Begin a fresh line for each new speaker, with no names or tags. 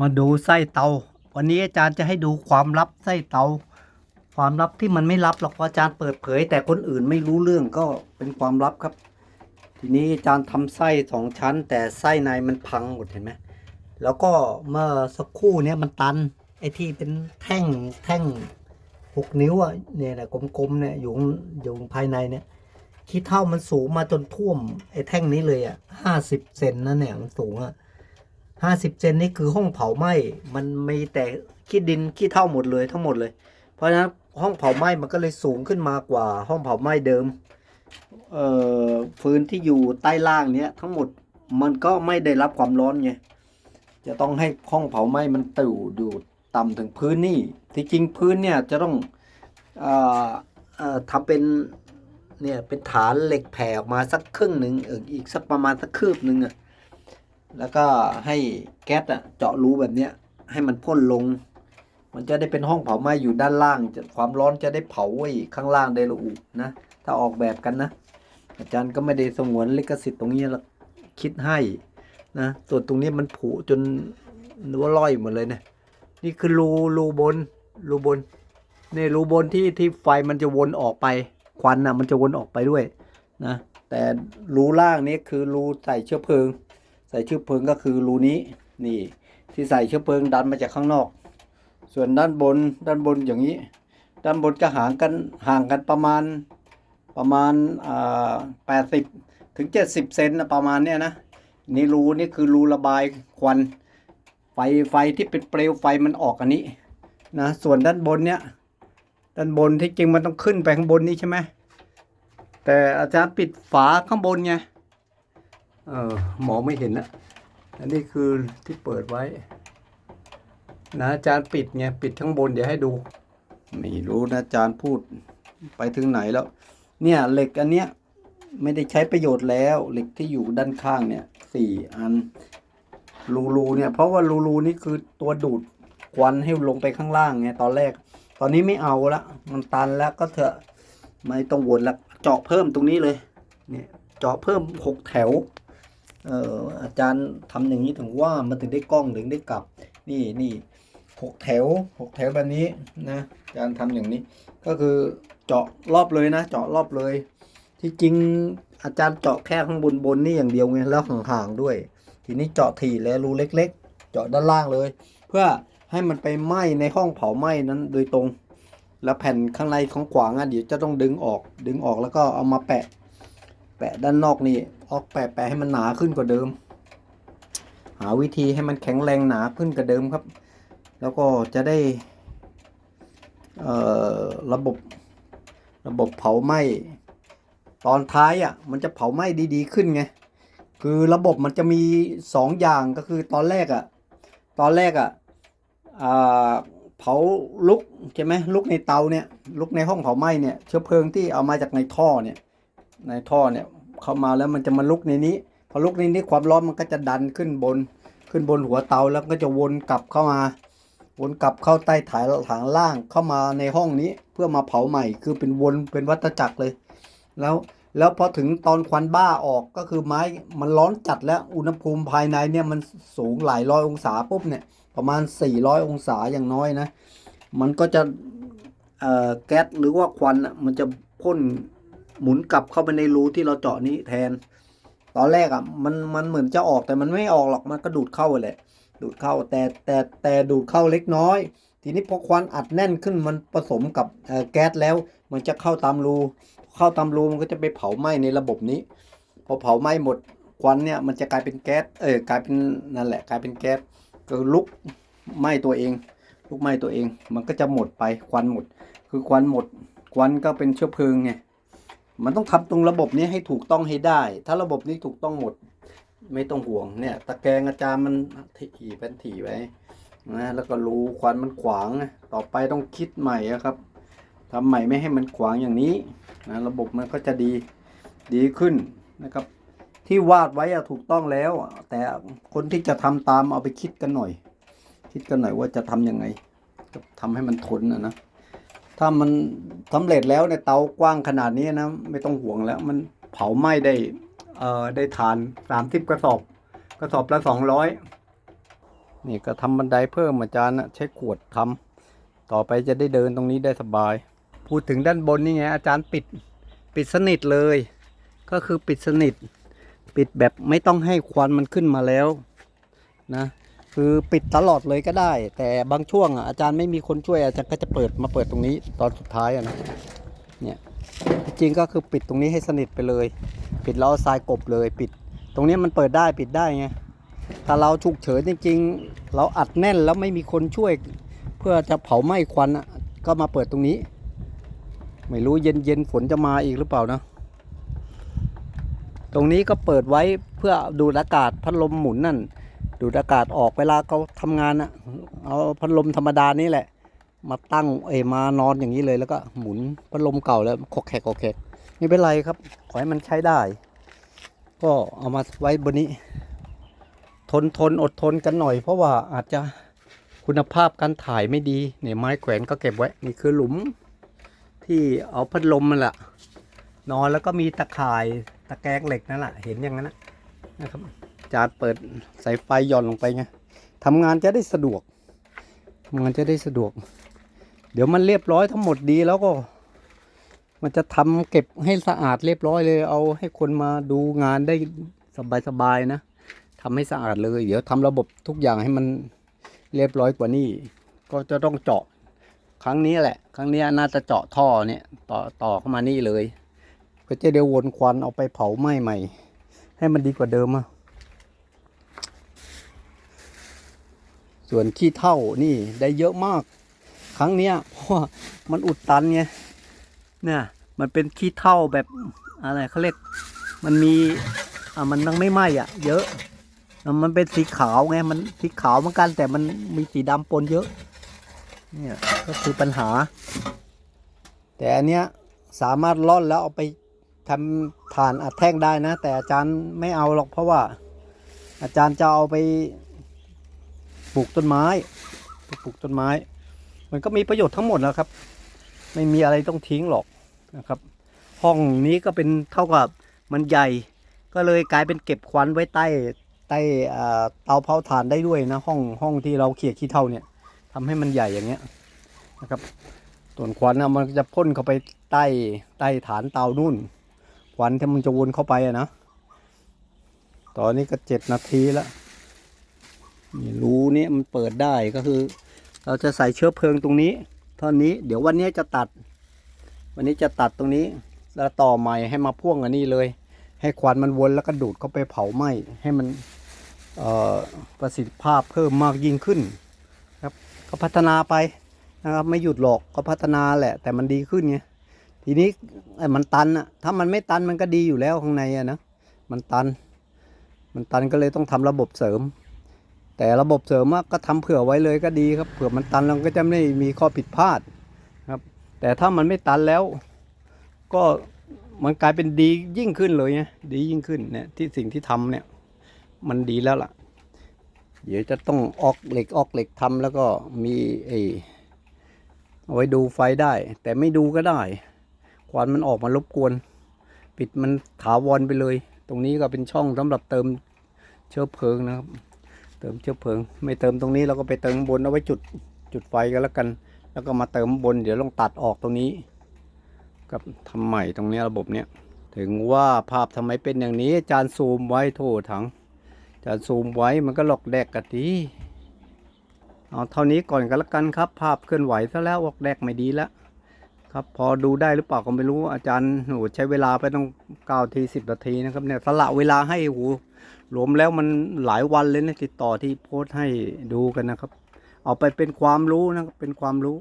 มาดูไส้เตา วันนี้อาจารย์จะให้ดูความลับไส้เตา ความลับที่มันไม่ลับหรอกเพราะอาจารย์เปิดเผย แต่คนอื่นไม่รู้เรื่องก็เป็นความลับครับ ทีนี้อาจารย์ทำไส้สองชั้น แต่ไส้ในมันพังหมดเห็นไหมแล้วก็เมื่อสักครู่เนี้ยมันตันไอ้ที่เป็นแท่งแท่งหกนิ้วอะเนี่ยนะกลมๆเนี่ยอยู่อยู่ภายในเนี่ยขี้เท่ามันสูงมาจนท่วมไอ้แท่งนี้เลยอะห้าสิบเซนนะเนี่ยมันสูงอะ ห้าสิบเซนนี่คือห้องเผาไหม้มันมีแต่ขี้ดินขี้เท่าหมดเลยทั้งหมดเลย เพราะฉะนั้นห้องเผาไหม้มันก็เลยสูงขึ้นมากว่าห้องเผาไหม้เดิมเอ่อฟืนที่อยู่ใต้ล่างเนี้ยทั้งหมดมันก็ไม่ได้รับความร้อนไงจะต้องให้ห้องเผาไหม้มันตู่อยู่ต่ำถึงพื้นนี่ที่จริงพื้นเนี่ยจะต้องเอ่อเอ่อทำเป็นเนี่ยเป็นฐานเหล็กแผ่ออกมาสักครึ่งหนึ่งเอออีกสักประมาณสักคืบหนึ่งอะ แล้วก็ให้แก๊สอะเจาะรูแบบเนี้ยให้มันพ่นลง มันจะได้เป็นห้องเผาไหม้อยู่ด้านล่าง ความร้อนจะได้เผาไว้ข้างล่างได้ละอุนะ ถ้าออกแบบกันนะ อาจารย์ก็ไม่ได้สงวนลิขสิทธิ์ตรงนี้ละคิดให้นะส่วนตรงนี้มันผุจนนัวล่อยหมดเลยเนะนี่คือรูรูบนรูบนนี่รูบนที่ที่ไฟมันจะวนออกไปควันนะมันจะวนออกไปด้วยนะแต่รูล่างนี้คือรูใส่เชื้อเพลิง ส่เชื้อเพลิงก็คือรูนี้นี่ ที่ใส่เชื้อเพลิงดันมาจากข้างนอก ส่วนด้านบนด้านบนอย่างนี้ ด้านบนก็ห่างกันห่างกันประมาณประมาณอ่าแปดสิบถึงเจ็ดสิบเซนนะประมาณเนี้ยนะนี่รูนี่คือรูระบายควัน ไฟไฟที่เป็นเปลวไฟมันออกอันนี้นะส่วนด้านบนเนี้ยด้านบนที่จริงมันต้องขึ้นไปข้างบนนี้ใช่ไหมแต่อาจารย์ปิดฝาข้างบนไง เออมองไม่เห็นนะอันนี้คือที่เปิดไว้ นะอาจารย์ปิดไงปิดข้างบนเดี๋ยวให้ดู ไม่รู้นะอาจารย์พูดไปถึงไหนแล้ว เนี่ยเหล็กอันเนี้ยไม่ได้ใช้ประโยชน์แล้วเหล็กที่อยู่ด้านข้างเนี่ยสี่อันรูรูเนี่ยเพราะว่ารูรูนี่คือตัวดูดควันให้ลงไปข้างล่างไงตอนแรก ตอนนี้ไม่เอาละมันตันแล้วก็เถอะไม่ต้องวนละเจาะเพิ่มตรงนี้เลย เนี่ย เจาะเพิ่มหกแถว เอออาจารย์ทำอย่างนี้ถึงว่ามันถึงได้กล้องถึงได้กลับ นี่นี่หกแถวหกแถวแบบนี้นะอาจารย์ทำอย่างนี้ ก็คือเจาะรอบเลยนะ เจาะรอบเลย ที่จริงอาจารย์เจาะแค่ข้างบนบนนี่อย่างเดียวไงแล้วห่างๆด้วย ทีนี้เจาะถี่แล้วรูเล็ก ๆ เจาะด้านล่างเลย เพื่อให้มันไปไหม้ในห้องเผาไหม้นั้นโดยตรง แล้วแผ่นข้างในของขวางอะเดี๋ยวจะต้องดึงออก ดึงออกแล้วก็เอามาแปะ แปะด้านนอกนี่ออกแปะแปะให้มันหนาขึ้นกว่าเดิม หาวิธีให้มันแข็งแรงหนาขึ้นกว่าเดิมครับ แล้วก็จะได้ระบบระบบเผาไหม้ตอนท้ายอะมันจะเผาไหม้ดีๆขึ้นไงคือระบบมันจะมีสองอย่างก็คือตอนแรกอะตอนแรกอะอ่าเผาลุกใช่ไหมลุกในเตาเนี่ยลุกในห้องเผาไหม้เนี่ยเชื้อเพลิงที่เอามาจากในท่อเนี่ย ในท่อเนี่ยเข้ามาแล้วมันจะมาลุกในนี้พอลุกในนี้ความร้อนมันก็จะดันขึ้นบนขึ้นบนหัวเตาแล้วก็จะวนกลับเข้ามา วนกลับเข้าใต้ฐานฐานล่างเข้ามาในห้องนี้เพื่อมาเผาใหม่ คือเป็นวนเป็นวัฏจักรเลย แล้วแล้วพอถึงตอนควันบ้าออกก็คือไม้มันร้อนจัดแล้วอุณหภูมิภายในเนี่ยมันสูงหลายร้อยองศาปุ๊บเนี่ยประมาณ 400 องศาอย่างน้อยนะ มันก็จะแก๊สหรือว่าควันมันจะพ่น หมุนกลับเข้าไปในรูที่เราเจาะนี้แทน ตอนแรกอะมันมันเหมือนจะออกแต่มันไม่ออกหรอกมันก็ดูดเข้าแหละดูดเข้าแต่แต่แต่ดูดเข้าเล็กน้อย ทีนี้พอควันอัดแน่นขึ้นมันผสมกับแก๊สแล้ว มันจะเข้าตามรู เข้าตามรูมันก็จะไปเผาไหม้ในระบบนี้ พอเผาไหม้หมดควันเนี่ยมันจะกลายเป็นแก๊สเออกลายเป็นนั่นแหละกลายเป็นแก๊สก็ลุกไหม้ตัวเองลุกไหม้ตัวเอง มันก็จะหมดไปควันหมด คือควันหมดควันก็เป็นเชื้อเพลิงไง มันต้องทำตรงระบบนี้ให้ถูกต้องให้ได้ ถ้าระบบนี้ถูกต้องหมด ไม่ต้องห่วงเนี่ย ตะแกรงอาจารย์มันถี่เป็นถี่ไว้นะแล้วก็รูควันมันขวาง ต่อไปต้องคิดใหม่ครับทำใหม่ไม่ให้มันขวางอย่างนี้นะระบบมันก็จะดีดีขึ้นนะครับ ที่วาดไว้อะถูกต้องแล้ว แต่คนที่จะทำตามเอาไปคิดกันหน่อย คิดกันหน่อยว่าจะทำยังไงทำให้มันทนนะนะ ถ้ามันสำเร็จแล้วในเตากว้างขนาดนี้นะไม่ต้องห่วงแล้ว มันเผาไหม้ได้เอ่อได้ทานสามสิบกระสอบ กระสอบละสองร้อยนี่ก็ทำบันไดเพิ่มอาจารย์นะใช้ขวดทำต่อไปจะได้เดินตรงนี้ได้สบาย พูดถึงด้านบนนี่ไงอาจารย์ปิดปิดสนิทเลย ก็คือปิดสนิท ปิดแบบไม่ต้องให้ควันมันขึ้นมาแล้วนะ คือปิดตลอดเลยก็ได้ แต่บางช่วงอะอาจารย์ไม่มีคนช่วยอาจารย์ก็จะเปิดมาเปิดตรงนี้ตอนสุดท้ายอะนะเนี่ยจริงๆก็คือปิดตรงนี้ให้สนิทไปเลย ปิดแล้วเอาทรายกบเลยปิด ตรงนี้มันเปิดได้ปิดได้ไงถ้าเราฉุกเฉินจริง ๆ เราอัดแน่นแล้วไม่มีคนช่วย เพื่อจะเผาไหม้ควันก็มาเปิดตรงนี้ ไม่รู้เย็นเย็นๆฝนจะมาอีกหรือเปล่านะตรงนี้ก็เปิดไว้เพื่อดูดอากาศพัดลมหมุนนั่น ดูดอากาศออกเวลาเขาทำงานอะเอาพัดลมธรรมดานี่แหละ มาตั้งเอมานอนอย่างนี้เลยแล้วก็หมุนพัดลมเก่าแล้วคกแขกคกแขกไม่เป็นไรครับ ขอให้มันใช้ได้ ก็เอามาไว้บนนี้ ทนทนอดทนกันหน่อย เพราะว่าอาจจะคุณภาพการถ่ายไม่ดีเนี่ยไม้แขวนก็เก็บไว้ นี่คือหลุมที่เอาพัดลมมันแหละนอนแล้วก็มีตะข่ายตะแกรงเหล็กนั่นแหละเห็นอย่างนั้นนะนะครับ จานเปิดสายไฟหย่อนลงไปไงทำงานจะได้สะดวกทำงานจะได้สะดวก เดี๋ยวมันเรียบร้อยทั้งหมดดีแล้วก็ มันจะทำเก็บให้สะอาดเรียบร้อยเลย เอาให้คนมาดูงานได้สบายๆนะทำให้สะอาดเลย เดี๋ยวทำระบบทุกอย่างให้มันเรียบร้อยกว่านี้ ก็จะต้องเจาะครั้งนี้แหละ ครั้งนี้น่าจะเจาะท่อเนี่ยต่อต่อเข้ามานี่เลยเพื่อจะได้ววนควันเอาไปเผาไหม้ใหม่ ให้มันดีกว่าเดิมอะ ส่วนขี้เท่านี่ได้เยอะมาก ครั้งเนี้ยเพราะมันอุดตันไงเนี่ยมันเป็นขี้เท่าแบบอะไรเขาเรียกมันมีอ่ามันยังไม่ไหม้อะ เยอะ มันเป็นสีขาวไงมันสีขาวเหมือนกัน แต่มันมีสีดำปนเยอะ เนี่ยก็คือปัญหา แต่อันเนี้ยสามารถร่อนแล้วเอาไปทำฐานอัดแท่งได้นะ แต่อาจารย์ไม่เอาหรอกเพราะว่า อาจารย์จะเอาไป ปลูกต้นไม้ปลูกต้นไม้ มันก็มีประโยชน์ทั้งหมดแล้วครับ ไม่มีอะไรต้องทิ้งหรอกนะครับ ห้องนี้ก็เป็นเท่ากับมันใหญ่ ก็เลยกลายเป็นเก็บควันไว้ใต้ใต้เตาเผาถ่านได้ด้วยนะ ห้องห้องที่เราเขี่ยขี้เท่าเนี่ยทำให้มันใหญ่อย่างเงี้ยนะครับส่วนควันนะมันจะพ่นเข้าไปใต้ใต้ฐานเตานู่น ควันที่มันจะวนเข้าไปอะนะ ตอนนี้ก็เจ็ดนาทีแล้ว รูนี้มันเปิดได้ก็คือ เราจะใส่เชื้อเพลิงตรงนี้ท่านี้เดี๋ยววันนี้จะตัด วันนี้จะตัดตรงนี้ แล้วต่อใหม่ให้มาพ่วงอันนี้เลย ให้ควันมันวนแล้วก็ดูดเข้าไปเผาไหม้ให้มันประสิทธิภาพเพิ่มมากยิ่งขึ้นครับก็พัฒนาไปนะครับไม่หยุดหรอกก็พัฒนาแหละ แต่มันดีขึ้นไงทีนี้ไอ้มันตันอะถ้ามันไม่ตันมันก็ดีอยู่แล้วข้างในอะนะมันตัน มันตันก็เลยต้องทำระบบเสริม แต่ระบบเสริมก็ทำเผื่อไว้เลยก็ดีครับเผื่อมันตันเราก็จะไม่มีข้อผิดพลาดครับ แต่ถ้ามันไม่ตันแล้ว ก็มันกลายเป็นดียิ่งขึ้นเลยไงดียิ่งขึ้นเนี่ยที่สิ่งที่ทำเนี่ย มันดีแล้วล่ะ เดี๋ยวจะต้องออกเหล็กออกเหล็กทำแล้วก็มีไอ้เอาไว้ดูไฟได้ แต่ไม่ดูก็ได้ ควันมันออกมารบกวน ปิดมันถาวรไปเลย ตรงนี้ก็เป็นช่องสำหรับเติมเชื้อเพลิงนะครับ เติมเชื้อเพลิง ไม่เติมตรงนี้เราก็ไปเติมบนเอาไว้จุดจุดไฟกันแล้วกัน แล้วก็มาเติมบน เดี๋ยวลองตัดออกตรงนี้ กับทำใหม่ตรงนี้ระบบเนี้ยถึงว่าภาพทำไมเป็นอย่างนี้อาจารย์ซูมไว้โทษถังอาจารย์ซูมไว้มันก็หลอกแดกกะทีเอาเท่านี้ก่อนกันละกันครับ ภาพเคลื่อนไหวซะแล้วออกแดกไม่ดีแล้ว ครับ พอดูได้หรือเปล่าก็ไม่รู้อาจารย์โหใช้เวลาไปต้องเก้าทีสิบนาทีนะครับเนี่ยสละเวลาให้โหรวมแล้วมันหลายวันเลยนะติดต่อที่โพสต์ให้ดูกันนะครับ เอาไปเป็นความรู้นะครับเป็นความรู้